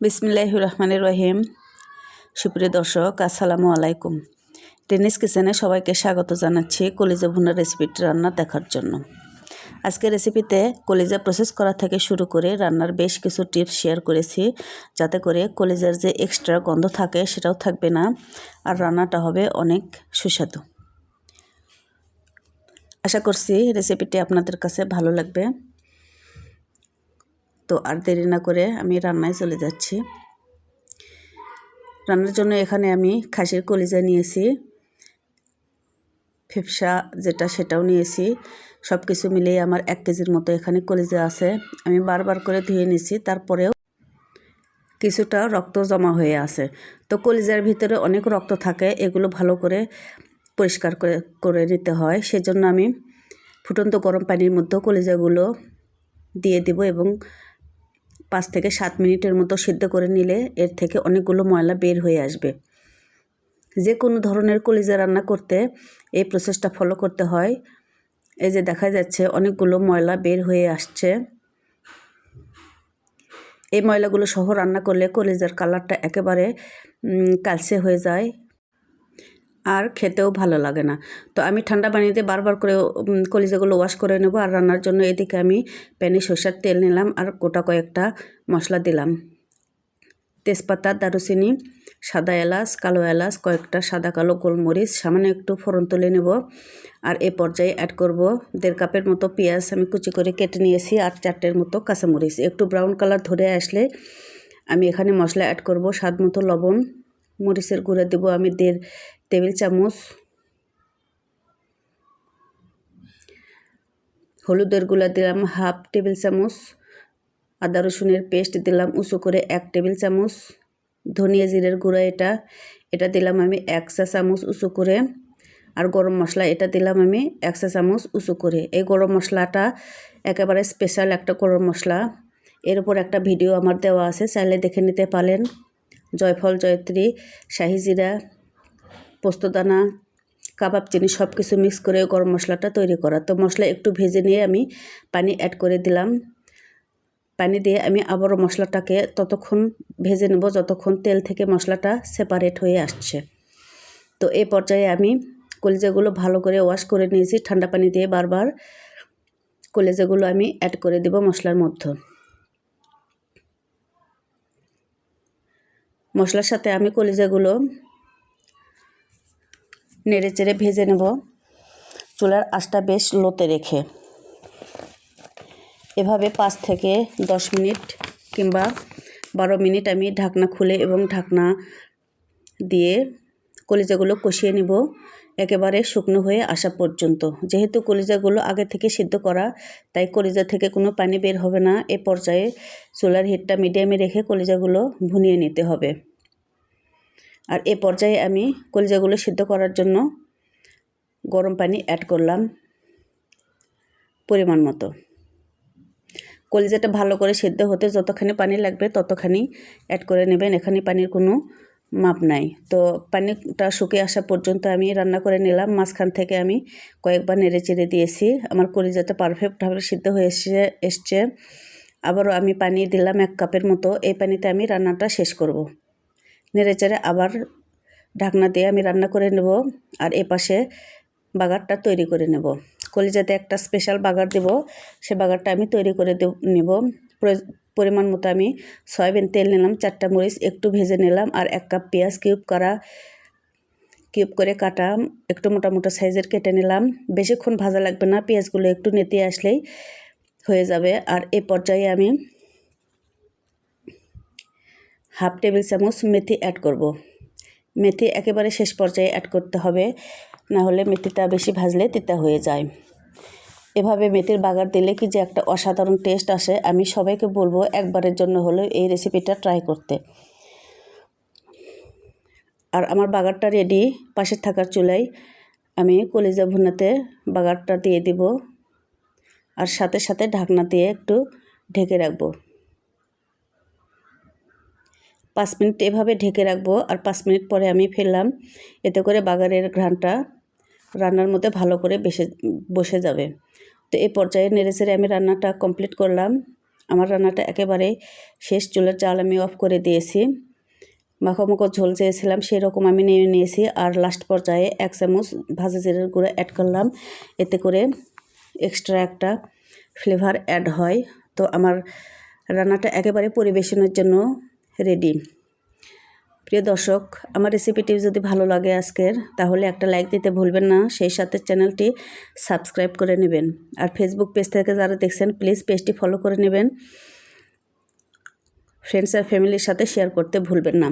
বিসমিল্লাহ রহমানের রহিম। সুপ্রিয় দর্শক, আসসালামু আলাইকুম। টেনিস কিচেনে সবাইকে স্বাগত জানাচ্ছি কলিজা ভুনার রেসিপিটি রান্না দেখার জন্য। আজকে রেসিপিতে কলিজা প্রসেস করা থেকে শুরু করে রান্নার বেশ কিছু টিপস শেয়ার করেছি, যাতে করে কলিজার যে এক্সট্রা গন্ধ থাকে সেটাও থাকবে না, আর রান্নাটা হবে অনেক সুস্বাদু। আশা করছি রেসিপিটি আপনাদের কাছে ভালো লাগবে। তো আর দেরি না করে আমি রান্নায় চলে যাচ্ছি। রান্নার জন্য এখানে আমি খাসির কলিজা নিয়েছি, ফেপসা যেটা সেটাও নিয়েছি। সব কিছু মিলিয়ে আমার এক কেজির মতো এখানে কলিজা আছে। আমি বারবার করে ধুয়ে নিয়েছি, তারপরেও কিছুটা রক্ত জমা হয়ে আছে। তো কলিজার ভিতরে অনেক রক্ত থাকে, এগুলো ভালো করে পরিষ্কার করে করে নিতে হয়। সেজন্য আমি ফুটন্ত গরম পানির মধ্যে কলিজাগুলো দিয়ে দিব এবং পাঁচ থেকে সাত মিনিটের মতো সিদ্ধ করে নিলে এর থেকে অনেকগুলো ময়লা বের হয়ে আসবে। যে কোনো ধরনের কলিজা রান্না করতে এই প্রসেসটা ফলো করতে হয়। এই যে দেখা যাচ্ছে অনেকগুলো ময়লা বের হয়ে আসছে। এই ময়লাগুলো সহ রান্না করলে কলিজার কালারটা একেবারে কালসে হয়ে যায়। আর খেতেও ভালো লাগে না। তো আমি ঠান্ডা পানিতে বারবার করে কলিজাগুলো ওয়াশ করে নেব আর রান্নার জন্য এদিকে আমি প্যানে সর্ষার তেল নিলাম আর গোটা কয়েকটা মশলা দিলাম। তেজপাতা, দারুচিনি, সাদা এলাচ, কালো এলাচ, কয়েকটা সাদা কালো গোলমরিচ, সামান্য একটু ফোড়ন তুলে নেব। আর এ পর্যায়ে অ্যাড করব দেড় কাপের মতো পেঁয়াজ আমি কুচি করে কেটে নিয়েছি আর চারটের মতো কাঁচামরিচ। একটু ব্রাউন কালার ধরে আসলে আমি এখানে মশলা অ্যাড করব, স্বাদ মতো লবণ, মরিচের গুঁড়া দেবো আমি দেড় টেবিল চামচ, হলুদের গুঁড়া দিলাম হাফ টেবিল চামচ, আদা রসুনের পেস্ট দিলাম উঁচু করে এক টেবিল চামচ, ধনিয়া জিরের গুঁড়া এটা এটা দিলাম আমি এক চা চামচ উঁচু করে, আর গরম মশলা এটা দিলাম আমি এক চা চামচ উঁচু করে। এই গরম মশলাটা একেবারে স্পেশাল একটা গরম মশলা। এর উপর একটা ভিডিও আমার দেওয়া আছে, চাইলে দেখে নিতে পারেন। জয়ফল, জয়ত্রী, শাহি জিরা। পোস্তদানা, কাবাব, চিনি সব কিছু মিক্স করে গরম মশলাটা তৈরি করা। তো মশলা একটু ভেজে নিয়ে আমি পানি অ্যাড করে দিলাম। পানি দিয়ে আমি আবারও মশলাটাকে ততক্ষণ ভেজে নেব, যতক্ষণ তেল থেকে মশলাটা সেপারেট হয়ে আসছে। তো এই পর্যায়ে আমি কলিজাগুলো ভালো করে ওয়াশ করে নিয়েছি। ঠান্ডা পানি দিয়ে বারবার কলিজাগুলো আমি অ্যাড করে দেব মশলার মধ্যে। মশলার সাথে আমি কলিজাগুলো নেড়ে চেড়ে ভেজে নেব। চুলার আঁচটা বেশ লোতে রেখে। এভাবে পাঁচ থেকে দশ মিনিট কিংবা বারো মিনিট আমি ঢাকনা খুলে এবং ঢাকনা দিয়ে কলিজাগুলো কষিয়ে নিব। একেবারে শুকনো হয়ে আসা পর্যন্ত। যেহেতু কলিজাগুলো আগে থেকে সিদ্ধ করা, তাই কলিজা থেকে কোনো পানি বের হবে না। এ পর্যায়ে চুলার হিটটা মিডিয়ামে রেখে কলিজাগুলো ভুনিয়ে নিতে হবে। আর এ পর্যায়ে আমি কলিজাগুলো সিদ্ধ করার জন্য গরম পানি অ্যাড করলাম পরিমাণ মতো। কলিজাটা ভালো করে সিদ্ধ হতে যতখানি পানি লাগবে ততখানি অ্যাড করে নেবেন। এখানে পানির কোনো মাপ নাই। তো পানিটা শুকিয়ে আসা পর্যন্ত আমি রান্না করে নিলাম। মাঝখান থেকে আমি কয়েকবার নেড়ে চেড়ে দিয়েছি। আমার কলিজাটা পারফেক্টভাবে সিদ্ধ হয়ে এসে এসছে। আবারও আমি পানি দিলাম এক কাপের মতো। এই পানিতে আমি রান্নাটা শেষ করব। নেড়ে চেড়ে আবার ঢাকনা দিয়ে আমি রান্না করে নেব আর এ পাশে বাগারটা তৈরি করে নেব। কলিজাতে একটা স্পেশাল বাগার দেব। সে বাগারটা আমি তৈরি করে নেব। পরিমাণ মতো আমি সয়াবিন তেল নিলাম, চারটা মরিচ একটু ভেজে নিলাম আর এক কাপ পেঁয়াজ কিউব করা, কিউব করে কাটা, একটু মোটা মোটা সাইজের কেটে নিলাম। বেশিক্ষণ ভাজা লাগবে না, পেঁয়াজগুলো একটু নেতে আসলেই হয়ে যাবে। আর এ পর্যায়ে আমি হাফ টেবিল চামচ মেথি অ্যাড করব। মেথি একেবারে শেষ পর্যায়ে অ্যাড করতে হবে, না হলে মেথিটা বেশি ভাজলে তিতা হয়ে যায়। এভাবে মেথির বাগার দিলে কি যে একটা অসাধারণ টেস্ট আসে, আমি সবাইকে বলব একবারের জন্য হলেও এই রেসিপিটা ট্রাই করতে। আর আমার বাগারটা রেডি পাশে থাকার চুলায় আমি কলিজা ভুনাতে বাগারটা দিয়ে দিব। আর সাথে সাথে ঢাকনা দিয়ে একটু ঢেকে রাখব। পাঁচ মিনিট এভাবে ঢেকে রাখব আর পাঁচ মিনিট পরে আমি ফেললাম। এতে করে বাগারের ঘ্রানটা রান্নার মধ্যে ভালো করে বেসে, বসে যাবে। তো এই পর্যায়ে নেড়ে চেড়ে আমি রান্নাটা কমপ্লিট করলাম। আমার রান্নাটা একেবারে শেষ চুলের চাল আমি অফ করে দিয়েছি। মাখামাখো ঝোল চেয়েছিলাম সেই রকম আমি নিয়ে নিয়েছি। আর লাস্ট পর্যায়ে এক চামচ ভাজা জিরের গুঁড়ো অ্যাড করলাম। এতে করে এক্সট্রা একটা ফ্লেভার অ্যাড হয়। তো আমার রান্নাটা একেবারে পরিবেশনের জন্য রেডি প্রিয় দর্শক, আমার রেসিপিটি যদি ভালো লাগে আজকের, তাহলে একটা লাইক দিতে ভুলবেন না। সেই সাথে চ্যানেলটি সাবস্ক্রাইব করে নেবেন। আর ফেসবুক পেজ থেকে যারা দেখছেন প্লিজ পেজটি ফলো করে নেবেন। ফ্রেন্ডস আর ফ্যামিলির সাথে শেয়ার করতে ভুলবেন না।